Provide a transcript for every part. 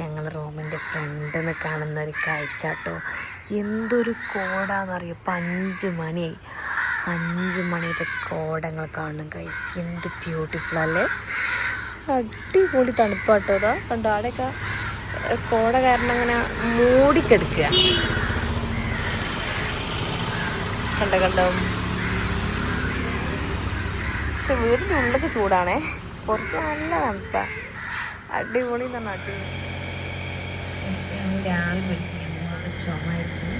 ഞങ്ങൾ റൂമിന്റെ ഫ്രണ്ടിൽ നിന്ന് കാണുന്ന ഒരു കാഴ്ച കേട്ടോ എന്തൊരു കോടാന്നറിയോ? ഇപ്പം അഞ്ച് മണി അഞ്ച് മണിയുടെ കോടങ്ങൾ കാണും കൈസ് എന്ത് ബ്യൂട്ടിഫുൾ അല്ലേ? അടിപൊളി തണുപ്പാട്ടോ അതാ കണ്ടോ അവിടെയൊക്കെ കോട കാരണം അങ്ങനെ മൂടിക്കെടുക്കുക. കണ്ട കണ്ടോ? പക്ഷെ വീടിന്റെ ഉള്ളിലൊക്കെ ചൂടാണേ. പുറത്ത് നല്ല തണുപ്പാ. അടിപൊളി തന്നെ അടിപൊളി. രാവിലെ വിളിക്കുന്നത് ചുമയായിരുന്നു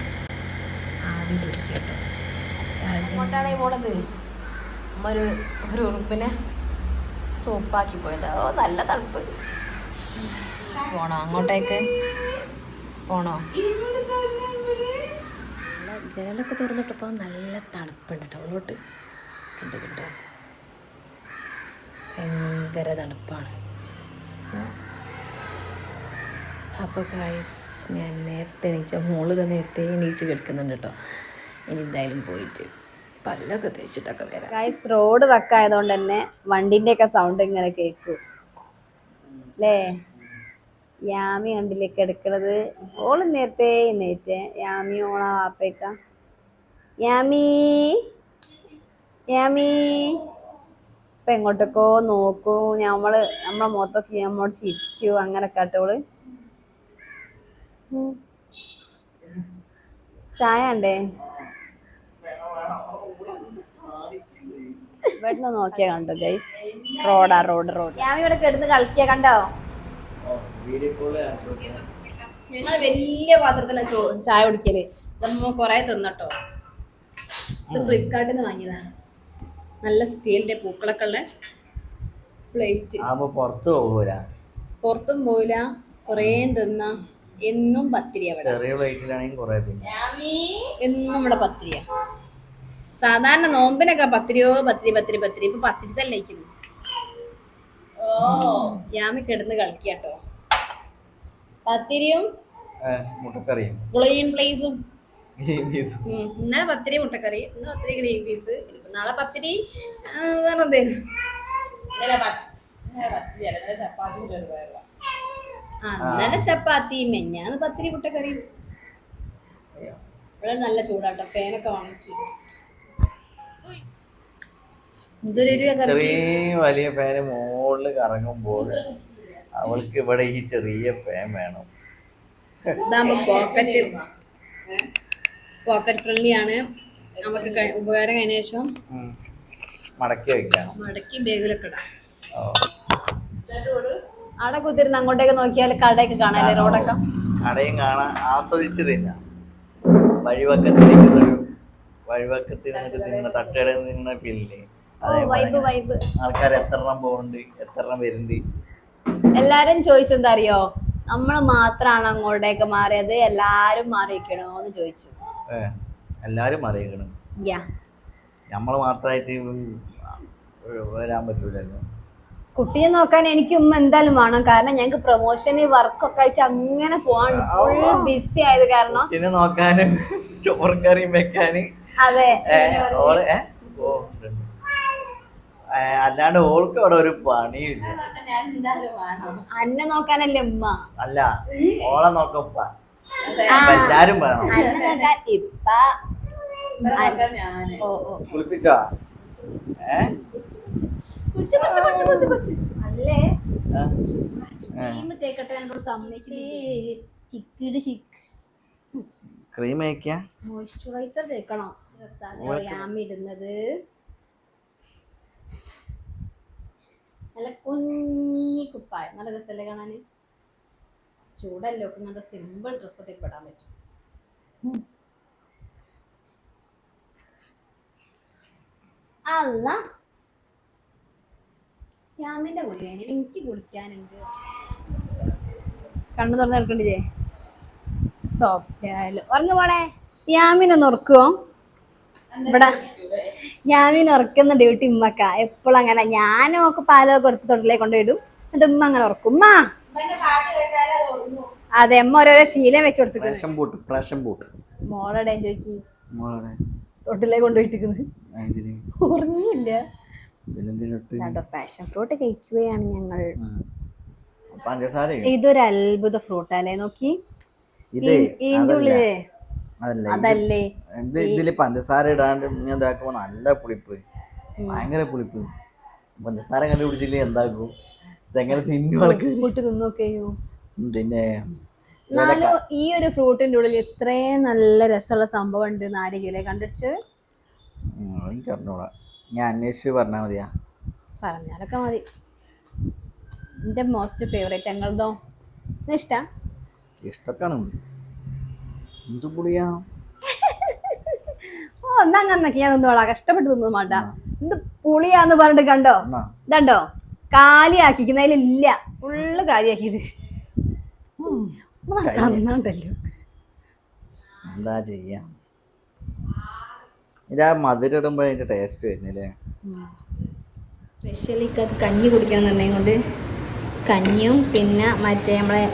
ആവി പിടിക്കട്ടോ കൊണ്ടാണ് പോണത് അമ്മ ഒരു ഒരു ഉറുമ്പിനെ സോപ്പാക്കി പോയത്. ഓ നല്ല തണുപ്പ്. പോണോ അങ്ങോട്ടേക്ക്? പോണോ? ജനലൊക്കെ തുറന്നിട്ടപ്പോൾ നല്ല തണുപ്പുണ്ട് കേട്ടോ. അങ്ങോട്ട് കണ്ടു കണ്ടോ? ഭയങ്കര തണുപ്പാണ്. അപ്പോൾ ഗായ്സ് ഞാൻ നേരത്തെ എണീച്ച മോൾ തന്നെ നേരത്തെ എണീച്ച് കിടക്കുന്നുണ്ട് കേട്ടോ ഇനി എന്തായാലും പോയിട്ട് പല്ലൊക്കെ തേച്ചിട്ടൊക്കെ വരാം. ഗൈസ് റോഡ് വക്കായതുകൊണ്ട് തന്നെ വണ്ടിന്റെ ഒക്കെ സൗണ്ട് ഇങ്ങനെ കേൾക്കും. അല്ലേ? യാമി വണ്ടിയിലേക്ക് എടുക്കണത്. ഓൾ നേരത്തെ നേറ്റ് യാമി ഓള വാപ്പേക്ക യാമി യാമി. ഇപ്പൊ എങ്ങോട്ടൊക്കോ നോക്കൂ. ഞമ്മൾ നമ്മളെ മുഖത്തൊക്കെ നമ്മോട് ചിരിക്കൂ. അങ്ങനെ കേട്ടോൾ. ചായ ഉണ്ടേ ഇവിടുന്ന് നോക്കിയാ കണ്ടോ ഗൈസ് റോഡാ റോഡ് റോഡ് ഞാൻ ഇവിടെ കിടന്ന് കളിക്കാ കണ്ടോ? ഞങ്ങൾ വലിയ പാത്രത്തിലാ ചായ കുടിക്കൽ. നമ്മ കൊറേ തിന്നട്ടോ. ഫ്ലിപ്കാർട്ടിൽ നിന്ന് വാങ്ങിയതാ. നല്ല സ്റ്റീലിന്റെ പൂക്കളൊക്കെ ഉള്ള പ്ലേറ്റ്. പുറത്ത് പോകൂല. പുറത്തും പോയില്ല കൊറേ തിന്ന. എന്നും പത്തിരി അവിടെ ചെറിയ പ്ലേറ്റിലാണെങ്കിൽ കുറെ എന്നും ഇവിടെ പത്തിരിയാ. സാധാരണ നോമ്പിനൊക്കെ പത്തിരിയോ പത്തിരി പത്തിരി പത്തിരി. ഇപ്പൊ പത്തിരി തന്നെ ഇരിക്കുന്നു യാമി കിടന്ന് കളിക്കാട്ടോ. പത്തിരിയും മുട്ടക്കറിയും. പ്ലേസും ഇന്നലെ പത്തിരി മുട്ടക്കറി ഇന്ന് പത്തിരി ഗ്രീൻ പീസ്. നാളെ പത്തിരി വേറെ എന്തേലും. ഇന്നലെ ചപ്പാത്തി മെഞ്ഞാന്ന് പത്തിരി മുട്ടക്കറി. ഇവിടെ നല്ല ചൂടാട്ടോ ഫാനൊക്കെ വാങ്ങിച്ചു. വലിയ ഫാന് മുകളിൽ കറങ്ങുമ്പോൾ അവൾക്ക് ഇവിടെ ഈ ചെറിയ ഫാൻ വേണം. പോക്കറ്റ് പോക്കറ്റ് ഫ്രണ്ട്ലി ആണ്. നമുക്ക് ഉപകാരം കഴിഞ്ഞ ശേഷം മടക്കി വെക്കാം മടക്കി ബാഗിലൊക്കെ ഇടാം. അവിടെ കുത്തിരുന്ന് അങ്ങോട്ടേക്ക് നോക്കിയാൽ കടയൊക്കെ കാണാല്ലേ റോഡൊക്കെ? കടയും കാണാൻ ആസ്വദിച്ച് തിന്നാം വഴിവക്കത്ത് നിൽക്കുന്നൊരു വഴിവക്കത്ത് നിന്നിട്ട് തിന്നുന്ന തട്ടുകടയിൽ നിന്ന ഫീലില്ലേ ആൾക്കാർ എത്ര എണ്ണം പോകുന്നുണ്ട് എത്ര എണ്ണം വരുന്നുണ്ട്? എല്ലാരും ചോദിച്ചെന്താ അറിയോ? നമ്മൾ മാത്രാണ് അങ്ങോട്ടേക്ക് മാറിയത്. എല്ലാരും മാറിയിക്കണോന്ന് ചോദിച്ചു. എല്ലാരും അറിയിക്കണം. യാ. നമ്മൾ മാത്രമായിട്ട് വരാൻ പറ്റൂലല്ലോ. കുട്ടിയെ നോക്കാൻ എനിക്ക് ഉമ്മ എന്തായാലും വേണം. കാരണം ഞങ്ങക്ക് പ്രൊമോഷന് വർക്കൊക്കെ ആയിട്ട് അങ്ങനെ പോവാൻ ബിസി ആയത് കാരണം പിന്നെ നോക്കാനും ചോറും കറിയും വെക്കാന്. അതെ ഓൾ അല്ലാണ്ട് ഓൾക്ക് അവിടെ ഒരു പണിയില്ല. അന്നെ നോക്കാനല്ലേ ഉമ്മ? അല്ല ഓളെ നോക്കപ്പ അപ്പൊ എല്ലാരും വേണം അന്നെ നോക്കാൻ ഇപ്പ കുളിപ്പിച്ചോ? അല്ലേ. ക്രീം മോയ്സ്ചറൈസർ തേക്കണം. ഇടുന്നത്. നല്ല കുഞ്ഞി കുപ്പായം. നല്ല രസമല്ലേ കാണാന്? ചൂടല്ലേ ഒക്കെ നല്ല സിമ്പിൾ ഡ്രസ്സൊക്കെ പെടാൻ പറ്റും. അല്ല യാമിന്റെ കുളിയാണ് എനിക്ക് കുളിക്കാനുണ്ട്. കണ്ണു തുറന്ന് എടുക്കണ്ടില്ലേ സോഫ്റ്റായാലും ഉറങ്ങു പോളെ യാമിനെ ഉറക്കുവോ? ഇവിടെ യാമിനെ ഉറക്കുന്ന ഡ്യൂട്ടി ഉമ്മക്ക. എപ്പോഴും അങ്ങനെ. ഞാനും ഒക്കെ പാലൊക്കെ കൊടുത്ത് തൊട്ടിലേക്ക് കൊണ്ടുപോയിടും എന്നിട്ട് ഉമ്മ അങ്ങനെ ഉറക്കും. ഉമ്മ. അതെ അമ്മ ഓരോരോ ശീലം വെച്ച് മോളുടെ ചോദിച്ചു മോളെ തൊട്ടിലേ കൊണ്ടുപോയിട്ടിരിക്കുന്നത്. ഉറങ്ങിയില്ല ഫാഷൻ ഫ്രൂട്ട് കഴിക്കുകയാണ് ഞങ്ങൾ. ഇതൊരു അത്ഭുത നോക്കി. ഉള്ളിൽ അതല്ല. അതല്ലേ ഇതിൽ പഞ്ചസാര ഇടാണ്ട് ഇതാക്കുമ്പോ നല്ല പുളിപ്പ്. ഭയങ്കര പുളിപ്പ്. പഞ്ചസാര കണ്ടുപിടിച്ചില്ലേ എന്താക്കും? ഇതെങ്ങനെ തിന്നു? കൂട്ടി തിന്നോക്കെയോ? പിന്നെ എന്നാലും ഈ ഒരു ഫ്രൂട്ടിന്റെ ഉള്ളിൽ ഇത്രയും നല്ല രസമുള്ള സംഭവം ഉണ്ട് നാരകയിലെ കണ്ടിടിച്ച് എനിക്ക് അറിഞ്ഞൂടാ. ഞാൻ അന്വേഷിച്ച് പറഞ്ഞാൽ മതിയാ. പറഞ്ഞാലൊക്കെ മതി. എന്റെ മോസ്റ്റ് ഫേവറേറ്റ് ഞങ്ങളതോ ഇഷ്ടം? ഇഷ്ടക്കാണ്. എന്ത് പുളിയാ? ഓ എന്നാ അങ്ങനെ ഞാൻ തിന്നോളാം. കഷ്ടപ്പെട്ട് തിന്നു മാട്ടാ എന്ത് പുളിയാന്ന് പറഞ്ഞിട്ട് കണ്ടോ? കണ്ടോ കാലിയാക്കിക്കുന്നതിലില്ല. ഫുള്ള് കാലിയാക്കിയിട്ട് തന്നുണ്ടല്ലോ എന്താ ചെയ്യാ? ഇത് ആ മധുരം ഇടുമ്പോ അതിന്റെ ടേസ്റ്റ് വരുന്നില്ലേ? സ്പെഷ്യലി കഞ്ഞി കുടിക്കണം എന്നുണ്ടെങ്കിൽ കൊണ്ട് കഞ്ഞിയും പിന്നെ മറ്റേ നമ്മളെ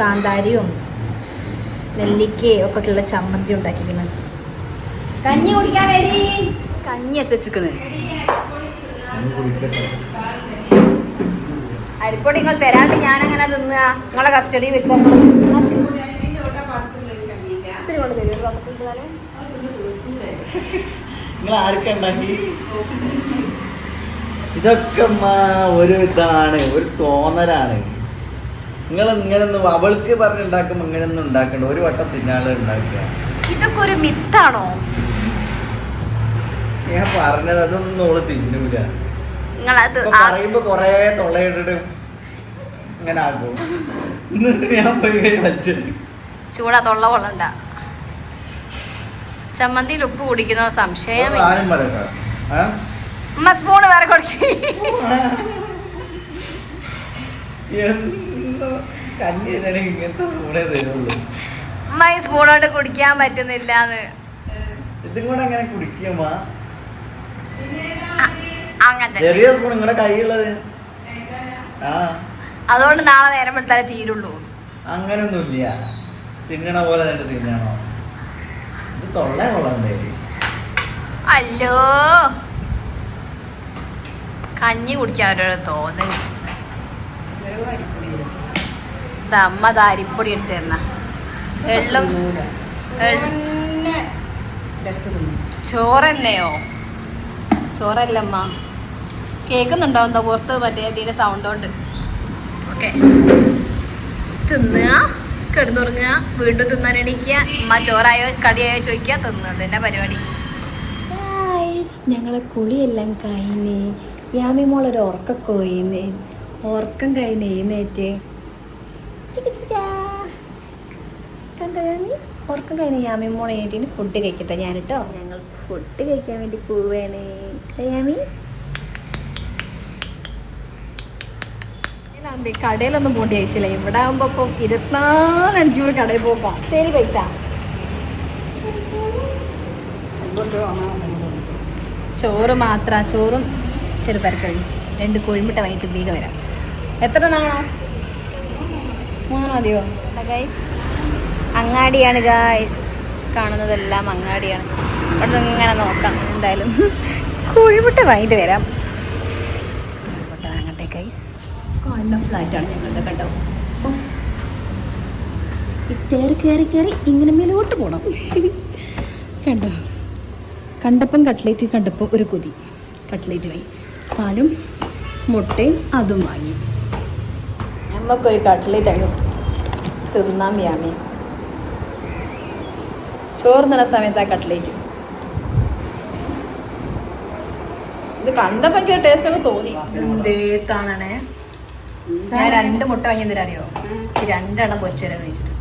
കാന്താരിയും നെല്ലിക്കയും ഒക്കെ ഉള്ള ചമ്മന്തി ഉണ്ടാക്കിക്കുന്നത് കഞ്ഞി കുടിക്കാൻ കഞ്ഞി എടുത്ത് അരിപ്പൊടി നിങ്ങൾ തരാണ്ട് ഞാൻ അങ്ങനെ തിന്നുക നിങ്ങളെ കസ്റ്റഡി വെച്ചാൽ കൊണ്ട് തരും ഒരു നിങ്ങൾ ആർക്കെ ഉണ്ടാക്കി? ഇതൊക്കെ ഒരു ഇതാണ് ഒരു തോന്നലാണ്. നിങ്ങൾ ഇങ്ങനെ ഒന്നും അവൾക്ക് പറഞ്ഞുണ്ടാക്കുമ്പോൾ ഇങ്ങനെ ഒന്നും ഉണ്ടാക്കണ്ട. ഒരു വട്ടം തിന്നാളെ ഉണ്ടാക്കുക. ഇതൊക്കെ ഒരു മിത്താണോ ഞാൻ പറഞ്ഞത് അതൊന്നും ഓൾ തിന്നൂല. പറയുമ്പോ കൊറേ തൊള്ളയിട്ടിട്ട് ഇങ്ങനെ ആകും എന്നിട്ട് ഞാൻ പോയി കൈ വച്ച്. ചൂടാ തൊള്ള കൊള്ളണ്ട. ചമ്മന്തിയിൽ ഉപ്പ് കുടിക്കുന്നോ? സംശയം അമ്മ സ്പൂണ് വേറെ കൊടുക്കി. ഉമ്മ ഈ കുടിക്കാൻ പറ്റുന്നില്ല ഇതും കൂടെ അങ്ങനത്തെ ചെറിയ സ്പൂൺ നിങ്ങളുടെ കൈയുള്ളത് ആ. അതുകൊണ്ട് നാളെ നേരം വെളുത്താലേ തീരുള്ളൂ. അങ്ങനൊന്നുമില്ല. തിന്നണ പോലെ തന്നെ തിന്നണോ? ഇത് തൊള്ള കൊള്ളണ്ടേ അല്ലോ. കഞ്ഞി കുടിക്കാൻ ഒരു തോന്നൽ അമ്മ അരിപ്പൊടി എടുത്ത് തന്ന. വെള്ളം. ചോറന്നെയോ? ചോറല്ലമ്മ. കേൾക്കുന്നുണ്ടോ എന്താ പുറത്ത് മറ്റേ തീരെ സൗണ്ട് കൊണ്ട്. ഓക്കെ. തിന്നുക കിടന്നുറങ്ങുക വീണ്ടും തിന്നാൻ എണീക്കുക ഉമ്മ ചോറായോ കടിയായോ ചോദിക്കുക തിന്നുക. തന്നെ പരിപാടി? ഞങ്ങളെ കുളിയെല്ലാം കഴിഞ്ഞ് യാമി മോളൊരു ഉറക്കൊക്കെ പോയിന്ന് ഉറക്കം കഴിഞ്ഞ് എഴുന്നേറ്റ്. കണ്ടോ യാമി? ഉറക്കം കഴിഞ്ഞ യാമി മോൾ എഴുന്നേറ്റിന് ഫുഡ് കഴിക്കട്ടെ ഞാനിട്ടോ. ഞങ്ങൾ ഫുഡ് കഴിക്കാൻ വേണ്ടി പോവുകയാണ് അല്ലേ കടയിലൊന്നും പോകേണ്ട ആവശ്യമില്ല. ഇവിടെ ആകുമ്പോ ഇപ്പം ഇരുപത്തിനാല് മണിക്കൂർ കടയിൽ പോകാം ശരി പൈസ. ചോറ് മാത്ര ചോറും ചെറുപരക്കറി രണ്ട് കോഴിമുട്ട വാങ്ങിയിട്ട് വേഗം വരാം. എത്ര നാളാ മൂന്ന് മതിയോ? ഗൈസ് അങ്ങാടിയാണ് ഗായ്സ് കാണുന്നതെല്ലാം അങ്ങാടിയാണ്. അവിടെ നിന്ന് ഇങ്ങനെ നോക്കാം എന്തായാലും. കോഴിമുട്ട വാങ്ങിയിട്ട് വരാം കോഴിമുട്ട വാങ്ങട്ടെ ഗൈസ് കാണുന്ന ഫ്ലാറ്റാണ് ഞങ്ങളുടെ കണ്ടോ? ഈ സ്റ്റെയർ കയറി കയറി ഇങ്ങനെ മേലോട്ട് പോകണം കണ്ടോ? കണ്ടപ്പം കട്ട്ലേറ്റ് കണ്ടപ്പോൾ ഒരു കൊതി. കട്ട്ലേറ്റ് വാങ്ങി പാലും മുട്ടയും അതും വാങ്ങി. നമുക്കൊരു കട്ട്ലേറ്റ് അങ്ങ് തിന്നാൻ വ്യാമി ചോറ് നല്ല സമയത്ത് ആ കട്ട്ലേറ്റ്. ഇത് കണ്ടപ്പോ എനിക്ക് ടേസ്റ്റ് ഒക്കെ തോന്നി. എന്തേ കാണണേ ഞാൻ രണ്ട് മുട്ട വാങ്ങി തരാം അറിയോ രണ്ടെണ്ണം പൊരിച്ചുതരാൻ കഴിച്ചിട്ട്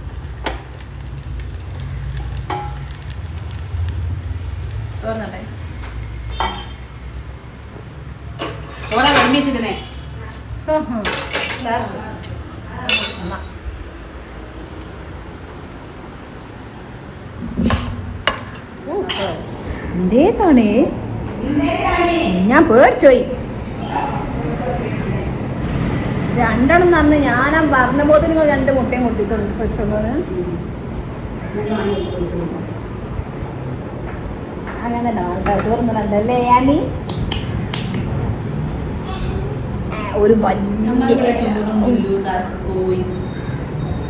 എന്തേ താണേ? ഞാൻ പേടിച്ചോയി. രണ്ടെണ്ണം തന്ന് ഞാനാ പറഞ്ഞ പോലെ നിങ്ങൾ രണ്ട് മുട്ടയും മുട്ടിട്ടുണ്ട് പൊരിച്ചോണ്ടത് അങ്ങനെ തന്നെ വേണ്ട ഒരു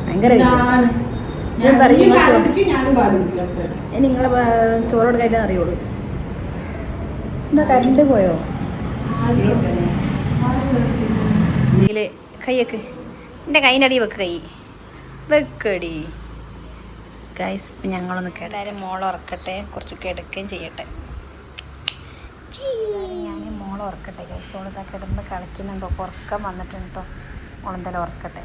ഭയങ്കര ഞാൻ പറയും നിങ്ങളെ ചോറോട് കഴിക്കാൻ അറിയുള്ളൂ. എന്താ കരണ്ട് പോയോ? ഇതിൽ കൈയൊക്കെ. എന്റെ കൈനടി വെക്ക് കൈ. വെക്കടി. ഗൈസ് ഞങ്ങളൊന്ന് കേട്ടാലും മോളെ ഉറക്കട്ടെ. കുറച്ച് കിടക്കുകയും ചെയ്യട്ടെ. ഞാൻ മോളെ ഉറക്കട്ടെ ഗൈസ് ഓളിതാ കിടന്ന് കളിക്കുന്നുണ്ടോ. ഉറക്കം വന്നിട്ടുണ്ട് കേട്ടോ ഓളെന്തായാലും ഉറക്കട്ടെ.